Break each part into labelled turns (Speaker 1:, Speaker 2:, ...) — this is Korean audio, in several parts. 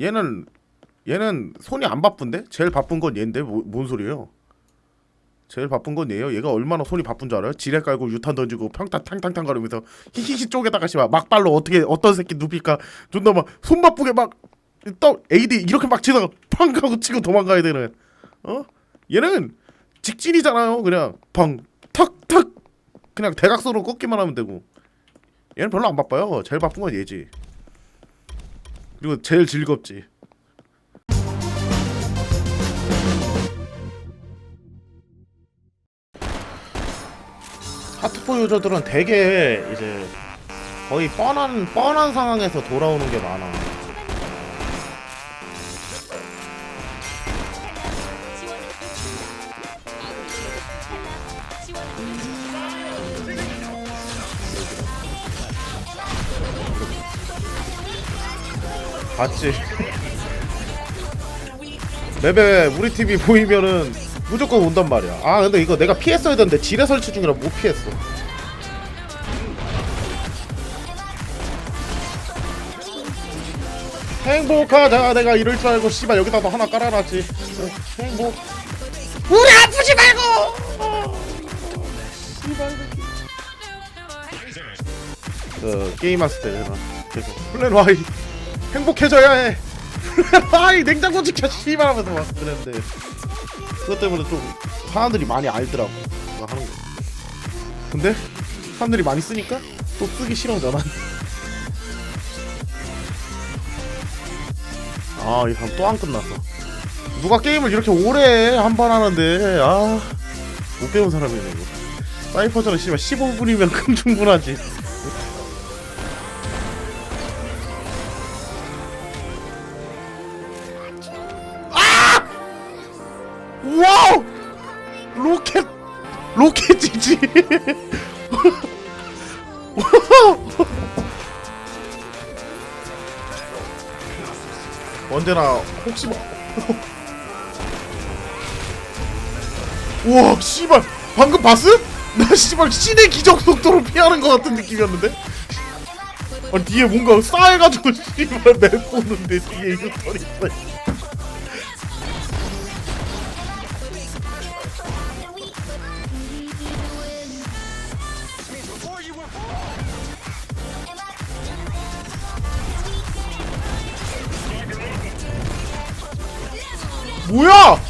Speaker 1: 얘는 얘는 손이 안 바쁜데? 제일 바쁜 건 얘인데 뭐, 뭔 소리예요? 제일 바쁜 건 얘예요. 얘가 얼마나 손이 바쁜 줄 알아요? 지뢰 깔고 유탄 던지고 평타 탕탕탕 거리면서 히히히 쪼개다가 씨발 막발로 어떻게 어떤 새끼 눕힐까 존나 막 손 바쁘게 막떠 AD 이렇게 막 치다가 팡 하고 치고 도망가야 되는 어? 얘는 직진이잖아요. 그냥 팡탁탁 그냥 대각선으로 꺾기만 하면 되고 얘는 별로 안 바빠요. 제일 바쁜 건 얘지. 그리고 제일 즐겁지. 하트포 유저들은 되게 이제 거의 뻔한 뻔한 상황에서 돌아오는 게 많아. 봤지? 맵에 우리 팀이 보이면은 무조건 온단 말이야. 아 근데 이거 내가 피했어야 되는데 지뢰 설치 중이라 못 피했어. 행복하자 내가 이럴 줄 알고 씨발 여기다 도 하나 깔아놨지. 행복. 우리 아프지 말고. 그 게임 내가 계속 플랜 Y 행복해져야 해. Y 냉장고 지켜 씨발 하면서 막 그랬는데 그것 때문에 좀 사람들이 많이 알더라고 그거 하는 거. 근데 사람들이 많이 쓰니까 또 쓰기 싫어져 난. 아, 이 사람 또 안 끝났어. 누가 게임을 이렇게 오래 한 번 하는데, 아, 못 배운 사람이네, 이거. 사이퍼전은 씨발 15분이면 큰 충분하지. 와우! 로켓, 로켓이지. 언제나 혹시 뭐 우와 씨발 방금 봤음? 나 씨발 신의 기적 속도로 피하는 것 같은 느낌이었는데 아니 뒤에 뭔가 쌓여가지고 씨발 맵고 오는데 뒤에 이거 있어 뭐야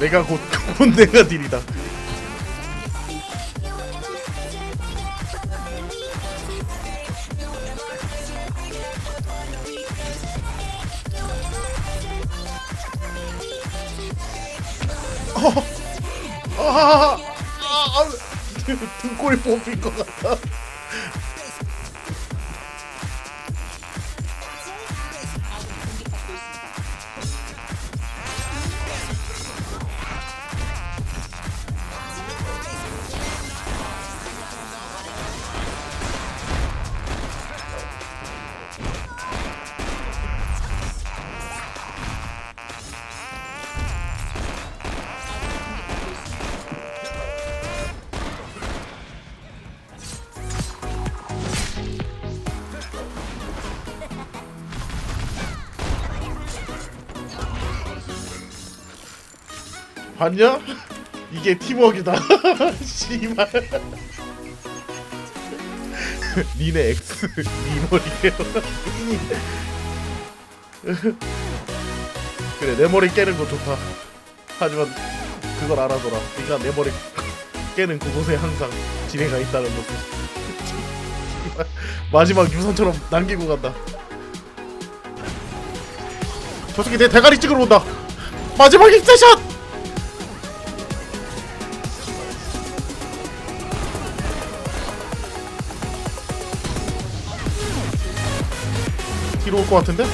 Speaker 1: 내가 곧, 곧 내가 딜이다 아, 아, 아, 아, 등골이 뽑힐 것 같다. 봤냐? 이게 팀워크다. 씨발. 니네 X 니머리에요. 그래 내 머리 깨는 거 좋다. 하지만 그걸 알아둬라. 네가 내 머리 깨는 그곳에 항상 지뢰가 있다는 것을. 마지막 유선처럼 남기고 간다 저 새끼 내 대가리 찍으러 온다 마지막 입세샷 올 것 같은데?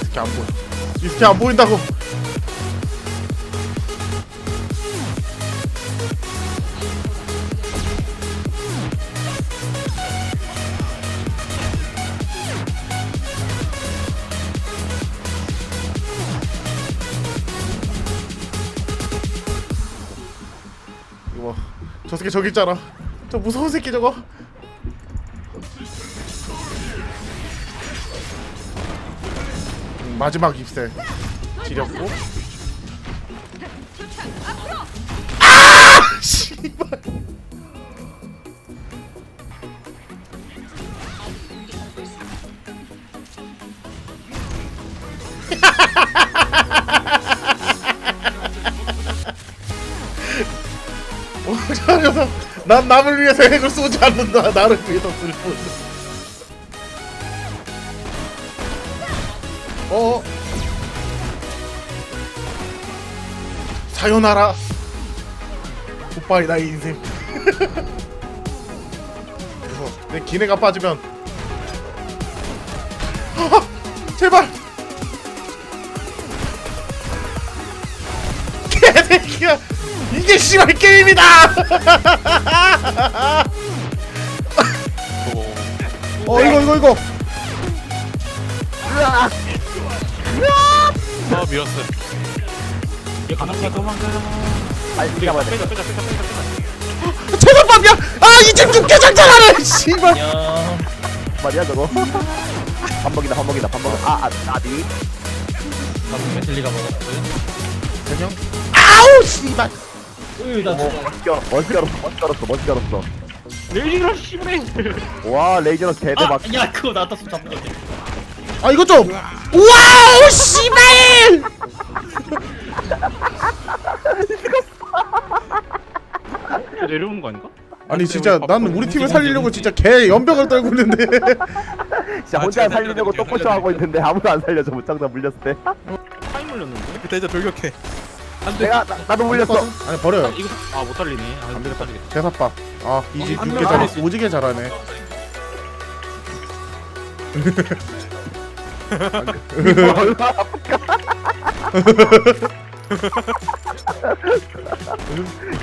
Speaker 1: 이 새끼 안 보여 이 새끼 안 보인다고 봐저 새끼 저기 있잖아. 저 무서운 새끼 저거. 음, 마지막 입새. 지렸고. 아! 씨발 녀석 난 남을 위해서 핵을 쏘지 않는다 나를 위해서 쓸 뿐. 어? 사요나라. 굿바이 나의 인생. 그래서 내 기내가 빠지면. 아, 제발 이게 씨발 게임이다 어 이거 이거 이거
Speaker 2: 아 밀었어. 얘 가만히 도망가.
Speaker 3: 빨리 가봐야 돼.
Speaker 2: 빼자 빼자 빼자 빼자 빼자.
Speaker 1: 최선밥이야 아 이제 죽게 장전하네 씨발
Speaker 3: 말이야 저거. 밥 먹이다 밥 먹이다 밥 먹어. 아아 나비.
Speaker 4: 방금 메슬리가 먹었거든.
Speaker 1: 전형 아우 씨발
Speaker 4: 으이
Speaker 3: 나어
Speaker 4: 죽어.
Speaker 3: 멋있게 얼었어 멋있게 얼었어 멋있게 얼었어.
Speaker 2: 레이징을 씨부래.
Speaker 3: 와 레이저로 개대박.
Speaker 4: 아, 야 그거 나왔다 손 잡는 건데.
Speaker 1: 아 이거 좀 와우 씨발
Speaker 2: 내려오는 거 아닌가?
Speaker 1: 아니 진짜 난 우리 팀을 살리려고 진짜 개 연병을 떨고 있는데
Speaker 3: 진짜 혼자 살리려고 똥꼬쇼 하고 있는데 아무도 안 살려줘 무짱나 물렸을 때.
Speaker 2: 타임 물렸는데.
Speaker 5: 그때 이제 돌격해.
Speaker 3: 내가 나, 나도 물렸어.
Speaker 1: 아니 버려요
Speaker 2: 이거 아못 살리네. 아,
Speaker 1: 안 되겠다.
Speaker 2: 살리겠다.
Speaker 1: 개사빠 아 이지
Speaker 2: 한
Speaker 1: 육개 명잘 오지게 잘하네?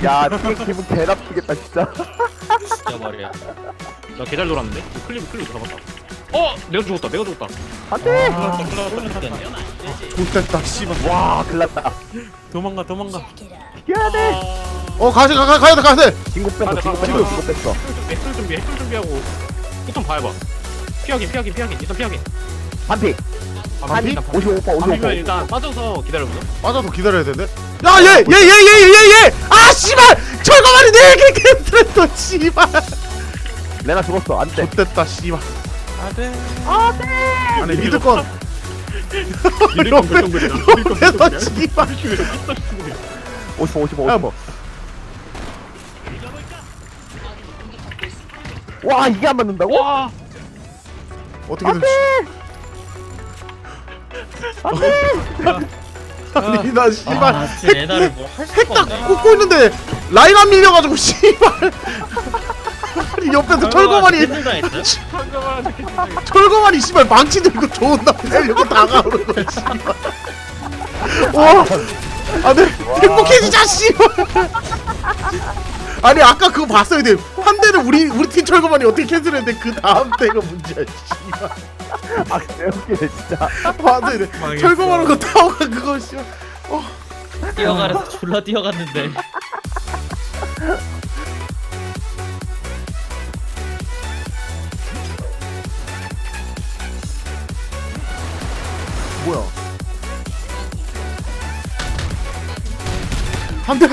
Speaker 3: 야, 되게 기분 개 나쁘겠다 진짜.
Speaker 4: 진짜 말이야.
Speaker 2: 나 개잘 놀았는데. 클립 클립 잡았다. 어 내가 죽었다. 내가 죽었다.
Speaker 3: 안돼.
Speaker 4: 아, 죽겠네.
Speaker 1: 좋됐다 씨발
Speaker 3: 와, 글났다.
Speaker 5: 도망가 도망가.
Speaker 3: 피해야 돼.
Speaker 1: 어 가세 가, 가 가야 돼 가야 돼
Speaker 3: 진국 뺐어,
Speaker 2: 가자,
Speaker 3: 진국
Speaker 2: 가자,
Speaker 3: 뺐어,
Speaker 2: 가자.
Speaker 3: 진국 뺐어.
Speaker 2: 핵술 준비 핵술 준비하고. 포탄 봐봐. 피하긴 피하긴 피하긴 일단 피하긴.
Speaker 3: 반피.
Speaker 1: 반피?
Speaker 3: 55%,
Speaker 2: 반피면
Speaker 3: 55%.
Speaker 2: 일단 빠져서 기다려보자.
Speaker 1: 빠져도 기다려야 되는데 야얘 얘 얘 얘 얘 얘아 씨발 철거만이 내게 캔트했어 씨발
Speaker 3: 레나 죽었어. 안 돼.
Speaker 1: 좋됐다 씨발
Speaker 5: 안돼.
Speaker 1: 아니 미드건
Speaker 2: 이런 결정글이다.
Speaker 1: 옆에서 씨발
Speaker 3: 55, 55,
Speaker 1: 야,
Speaker 3: 55. 와, 이게 안 맞는다고?
Speaker 2: 와.
Speaker 1: 어떻게든 아니 나 씨발.
Speaker 4: 아 뭐할 수가 없네.
Speaker 1: 꽂고 있는데 라인 안 밀려가지고 씨발 아니 옆에서 철거만이
Speaker 4: 힘들다 했어.
Speaker 2: 잠깐만.
Speaker 1: 철거만이 씨발 망치 들고 좋은 남 살려고 다가오는 거야 씨발 와 아네 행복해지자 씨발 아니 아까 그거 봤어야 돼한 대는 우리 우리 팀 철거만이 어떻게 캔슬했는데 그 다음 대가 문제야 씨발
Speaker 3: 아, 개웃기네, 진짜.
Speaker 1: 봤어야 돼
Speaker 5: 망했어.
Speaker 1: 철거만은 거 타오가 그거 씨발
Speaker 4: 뛰어가래서 졸라 뛰어갔는데.
Speaker 1: 안돼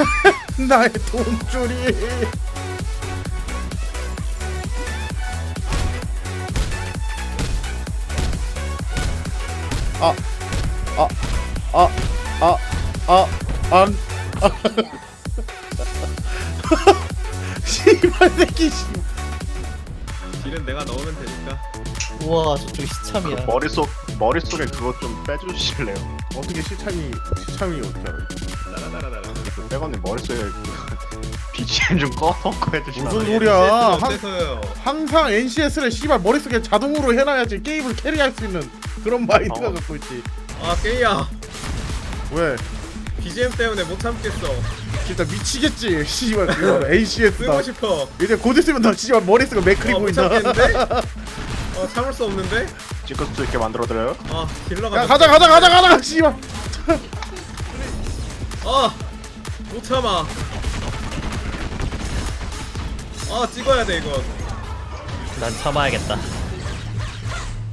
Speaker 1: 나의 돈줄이 아, 아, 아, 아, 아, 안, 씨발 새끼 씨.
Speaker 6: 딜은 내가 넣으면 되니까.
Speaker 4: 우와 저쪽이 시참이야
Speaker 7: 머릿속 머릿속에 그거 좀 빼주실래요?
Speaker 1: 어떻게 시참이 시참이 어떻게 알아?
Speaker 6: 나라나라나라.
Speaker 7: 그 백원님 머릿속에 그 BGM 좀 꺼놓고 해주시면
Speaker 1: 무슨
Speaker 7: 안 돼요?
Speaker 1: 소리야? 항,
Speaker 6: 어때서요?
Speaker 1: 항상 NCS를 씨발 머릿속에 자동으로 해놔야지 게임을 캐리할 수 있는 그런 마인드가
Speaker 7: 어.
Speaker 1: 갖고 있지.
Speaker 6: 아 게이야.
Speaker 1: 왜?
Speaker 6: BGM 때문에 못 참겠어.
Speaker 1: 진짜 미치겠지. 씨발 그거 NCS다.
Speaker 6: 쓰고 싶어.
Speaker 1: 이제 곧 있으면 너 씨발 머릿속에 맥크리
Speaker 6: 어, 못
Speaker 1: 보인다.
Speaker 6: 참겠는데? 어 참을 수 없는데?
Speaker 7: 찍을 수 있게 만들어드려요?
Speaker 6: 아 딜러가.
Speaker 1: 야 가자 가자 가자 가자 씨발.
Speaker 6: 아못 참아. 아 찍어야 돼 이거.
Speaker 4: 난 참아야겠다